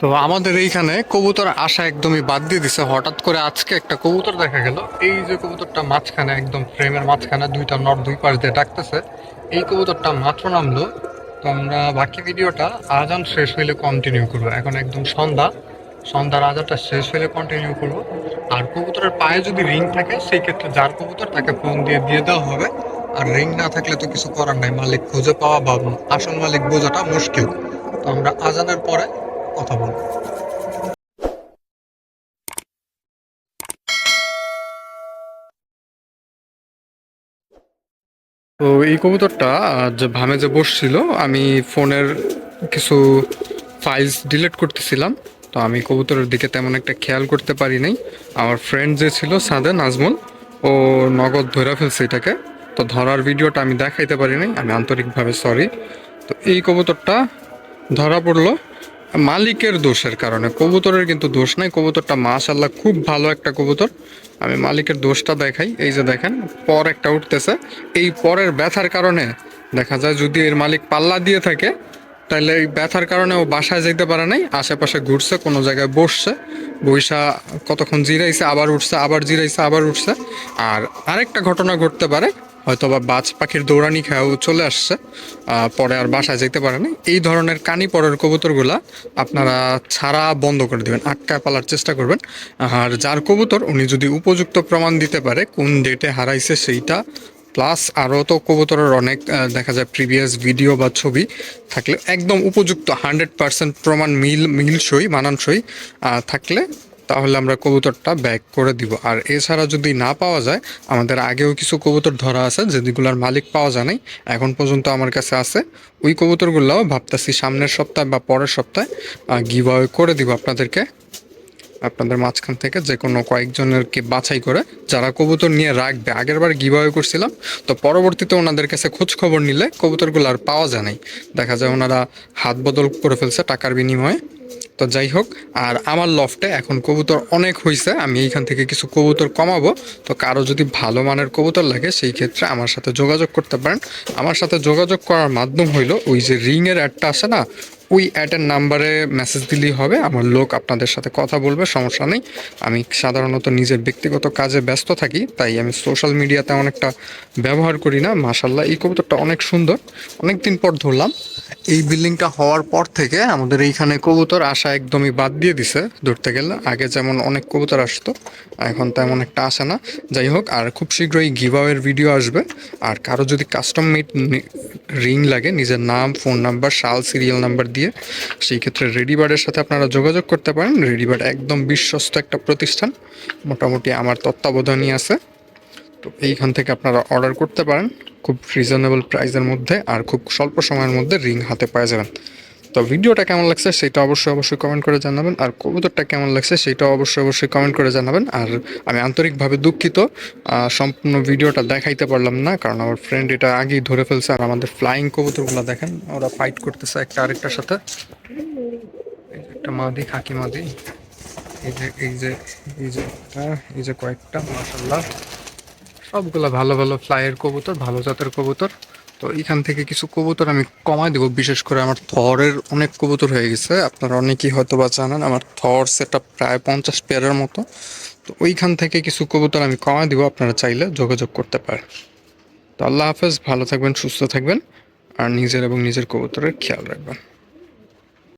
তো আমাদের এইখানে কবুতর আসা একদমই বাদ দিয়ে দিছে। হঠাৎ করে আজকে একটা কবুতর দেখা গেল। এই যে কবুতরটা মাঝখানে, একদম ফ্রেমের মাঝখানে, দুইটা নর দুই পাশ দিয়ে ডাকতেছে। এই কবুতরটা মাত্র নামলো। তো আমরা বাকি ভিডিওটা আজান শেষ হইলে কন্টিনিউ করব। এখন একদম সন্ধ্যা। সন্ধ্যার আজানটা শেষ হইলে কন্টিনিউ করব। আর কবুতরের পায়ে যদি রিং থাকে, সেই ক্ষেত্রে যার কবুতর, তাকে ফোন দিয়ে দিয়ে দেওয়া হবে। আর রিং না থাকলে তো কিছু করার নাই। মালিক খুঁজে পাওয়া বা আসল মালিক বোঝাটা মুশকিল। তো আমরা আজানের পরে কথা বলব তো এই কবুতরটা যে ভামে যে বসছিল, আমি ফোনের কিছু ফাইলস ডিলিট করতেছিলাম। তো আমি কবুতরের দিকে তেমন একটা খেয়াল করতে পারি নাই। আমার ফ্রেন্ড যে ছিল সাদে, নাজমুল, ও নগদ ধরে ফেলছে এটাকে। তো ধরার ভিডিওটা আমি দেখাইতে পারি নাই, আমি আন্তরিকভাবে সরি তো এই কবুতরটা ধরা পড়ল। মালিকের দোষের কারণে। কবুতরের কিন্তু দোষ নাই। কবুতরটা মাশাল্লাহ খুব ভালো একটা কবুতর। আমি মালিকের দোষটা দেখাই। এই যে দেখেন, পর একটা উঠতেছে। এই পরের ব্যথার কারণে দেখা যায় যদি এর মালিক পাল্লা দিয়ে থাকে তাহলে এই ব্যথার কারণে ও বাসায় যেতে পারে নাই। আশেপাশে ঘুরছে, কোনো জায়গায় বসছে বৈশা কতক্ষণ জিরাইছে, আবার উঠছে, আবার জিরাইছে, আবার উঠছে। আর আরেকটা ঘটনা ঘটতে পারে। হয়তো বা বাজ পাখির দৌড়ানি খেয়েও চলে আসছে পরে আর বাসায় যেতে পারে না। এই ধরনের কানি পরের কবুতরগুলা আপনারা ছাড়া বন্ধ করে দেবেন আটকায় পালার চেষ্টা করবেন। আর যার কবুতর, উনি যদি উপযুক্ত প্রমাণ দিতে পারে কোন ডেটে হারাইছে সেইটা প্লাস আরও তো কবুতরের অনেক দেখা যায় প্রিভিয়াস ভিডিও বা ছবি থাকলে একদম উপযুক্ত হান্ড্রেড পার্সেন্ট প্রমাণ মিল, মিলসই, মানানসই থাকলে তাহলে আমরা কবুতরটা ব্যাক করে দিব। আর এছাড়া যদি না পাওয়া যায়, আমাদের আগেও কিছু কবুতর ধরা আছে যেগুলোর মালিক পাওয়া যায় নাই, এখন পর্যন্ত আমার কাছে আছে। ওই কবুতরগুলোও ভাবতেছি সামনের সপ্তাহে বা পরের সপ্তাহে গিভ করে দিব আপনাদেরকে। আপনাদের মাঝখান থেকে যে কোনো কয়েকজনেরকে বাছাই করে, যারা কবুতর নিয়ে রাখবে। আগের বার গিভাওয়ে করছিলাম, তো পরবর্তীতে ওনাদের কাছে খোঁজ খবর নিলে কবুতরগুলো আর পাওয়া যায় নাই। দেখা যায় ওনারা হাত বদল করে ফেলছে টাকার বিনিময়ে। তো যাই হোক, আর আমার লফটে এখন কবুতর অনেক হয়েছে আমি এইখান থেকে কিছু কবুতর কমাবো। তো কারও যদি ভালো মানের কবুতর লাগে, সেই ক্ষেত্রে আমার সাথে যোগাযোগ করতে পারেন। আমার সাথে যোগাযোগ করার মাধ্যম হইল ওই যে রিংয়ের অ্যাডটা আসে না ওই অ্যাডের নাম্বারে মেসেজ দিলেই হবে। আমার লোক আপনাদের সাথে কথা বলবে, সমস্যা নেই। আমি সাধারণত নিজের ব্যক্তিগত কাজে ব্যস্ত থাকি, তাই আমি সোশ্যাল মিডিয়াতে অনেকটা ব্যবহার করি না। মাসাল্লাহ এই কবুতরটা অনেক সুন্দর। অনেক দিন পর ধরলাম। এই বিল্ডিংটা হওয়ার পর থেকে আমাদের এইখানে কবুতর আসা একদমই বাদ দিয়ে দিছে। ধরতে গেলে আগে যেমন অনেক কবুতর আসতো, এখন তেমন একটা আসে না। যাই হোক, আর খুব শীঘ্রই গিভাওয়ের ভিডিও আসবে। আর কারও যদি কাস্টম মেড রিং লাগে, নিজের নাম, ফোন নাম্বার শাল সিরিয়াল নাম্বার দিয়ে। সেই ক্ষেত্রে রেডিবার্ডের সাথে আপনারা যোগাযোগ করতে পারেন। রেডিবার্ড একদম বিশ্বস্ত একটা প্রতিষ্ঠান। মোটামুটি আমার তত্ত্বাবধানই আছে। তো এইখান থেকে আপনারা অর্ডার করতে পারেন। খুব রিজনেবল প্রাইসের মধ্যে আর খুব স্বল্প সময়ের মধ্যে রিং হাতে পাওয়া যাবেন। তো ভিডিওটা কেমন লাগছে সেটা অবশ্যই অবশ্যই কমেন্ট করে জানাবেন। আর কবুতরটা কেমন লাগছে সেটা অবশ্যই অবশ্যই কমেন্ট করে জানাবেন। আর আমি আন্তরিকভাবে দুঃখিত সম্পূর্ণ ভিডিওটা দেখাইতে পারলাম না, কারণ আমার ফ্রেন্ড এটা আগেই ধরে ফেলছে। আর আমাদের ফ্লাইং কবুতরগুলো দেখেন, ওরা ফাইট করতেছে একটা আরেকটার সাথে। একটা মাদি, খাকি মাদি। এই যে এই যে এই যে এই যে কয়েকটা মাসাল্লাহ সবগুলো ভালো ভালো ফ্লাইয়ের কবুতর, ভালো জাতের কবুতর। তো এখান থেকে কিছু কবুতর আমি কমাই দেবো, বিশেষ করে আমার থরের অনেক কবুতর হয়ে গেছে। আপনারা অনেকেই হয়তো বা জানেন, আমার থর সেটা প্রায় পঞ্চাশ পেয়ারের মতো। তো ওইখান থেকে কিছু কবুতর আমি কমাই দেবো, আপনারা চাইলে যোগাযোগ করতে পারেন। তো আল্লাহ হাফেজ, ভালো থাকবেন, সুস্থ থাকবেন, আর নিজের এবং নিজের কবুতরের খেয়াল রাখবেন।